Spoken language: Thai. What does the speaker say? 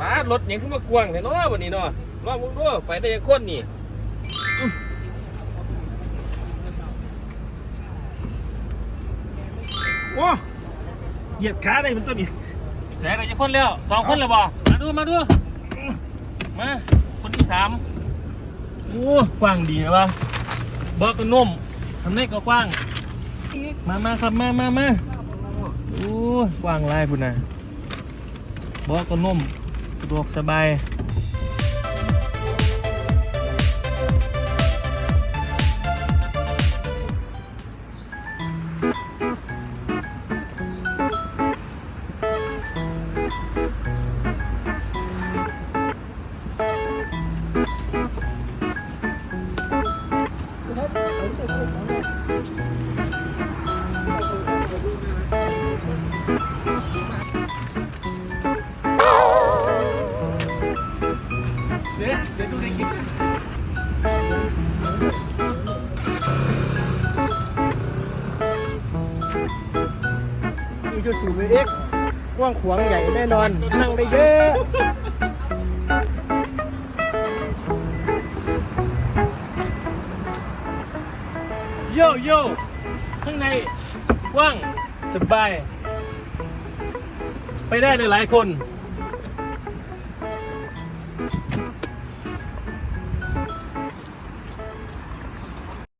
ว้ารถยังขึ้นมากวางแต่เนาะวันนี้เนาะรอบมึงด้วยไปได้ยังคนนี่อื้อโอ้เหยียดขาได้เป็นตัวนี้แสงจะคนแล้วสองคนแล้วบ่มาดูมาดูมาคนที่สามโอ้กว้างดีนะวะเบิกก็นุ่มทำได้ก็กว้าง มามาครับมามามาโอ้กว้างไลายพุ่นนะเบิกก็นุ่มสะดวกสบาย อีซูซูเอ็กกว้างขวางใหญ่แน่นอน นั่งได้เยอะ โยโย่ข้างในกว้างสบาย ไปได้หลายๆคน